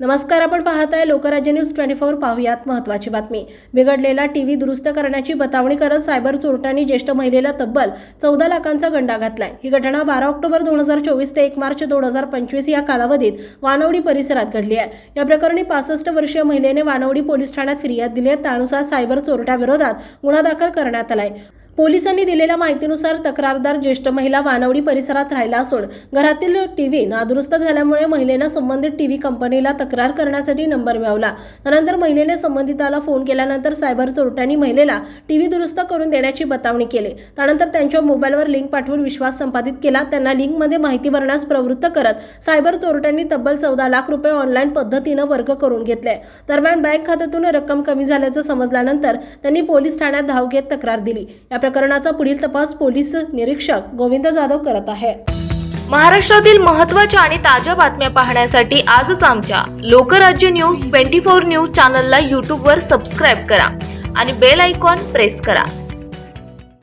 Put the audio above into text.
नमस्कार आपण पाहत आहे लोकराज्य न्यूज ट्वेंटी फोर पाहुयात महत्त्वाची बातमी. बिघडलेला टीव्ही दुरुस्त करण्याची बतावणी करत सायबर चोरट्यांनी ज्येष्ठ महिलेला तब्बल चौदा लाखांचा गंडा घातलाय. ही घटना बारा ऑक्टोबर दोन हजार चोवीस ते एक मार्च दोन हजार पंचवीस या कालावधीत वानवडी परिसरात घडली आहे. या प्रकरणी पासष्ट वर्षीय महिलेने वानवडी पोलीस ठाण्यात फिर्याद दिली आहे. त्यानुसार सायबर चोरट्याविरोधात गुन्हा दाखल करण्यात आलाय. पोलिसांनी दिलेल्या माहितीनुसार तक्रारदार ज्येष्ठ महिला वानवडी परिसरात राहिला असून घरातील टीव्ही नादुरुस्त झाल्यामुळे महिलेनं संबंधित टीव्ही कंपनीला तक्रार करण्यासाठी नंबर मिळवला. त्यानंतर महिलेने संबंधिताला फोन केल्यानंतर सायबर चोरट्यांनी महिलेला टीव्ही दुरुस्त करून देण्याची बतावणी केली. त्यानंतर त्यांच्या मोबाईलवर लिंक पाठवून विश्वास संपादित केला. त्यांना लिंकमध्ये माहिती भरण्यास प्रवृत्त करत सायबर चोरट्यांनी तब्बल चौदा लाख रुपये ऑनलाईन पद्धतीनं वर्ग करून घेतले. दरम्यान बँक खात्यातून रक्कम कमी झाल्याचं समजल्यानंतर त्यांनी पोलीस ठाण्यात धाव घेत तक्रार दिली. या प्रकरणाचा पुढील तपास पोलीस निरीक्षक गोविंद जाधव करत आहेत महाराष्ट्रातील महत्त्वाच्या आणि ताज्या बातम्या पाहण्यासाठी आजच आमच्या Lokrajya news twenty four news चॅनलला यूट्यूबवर सबस्क्राईब करा आणि बेल आयकॉन प्रेस करा.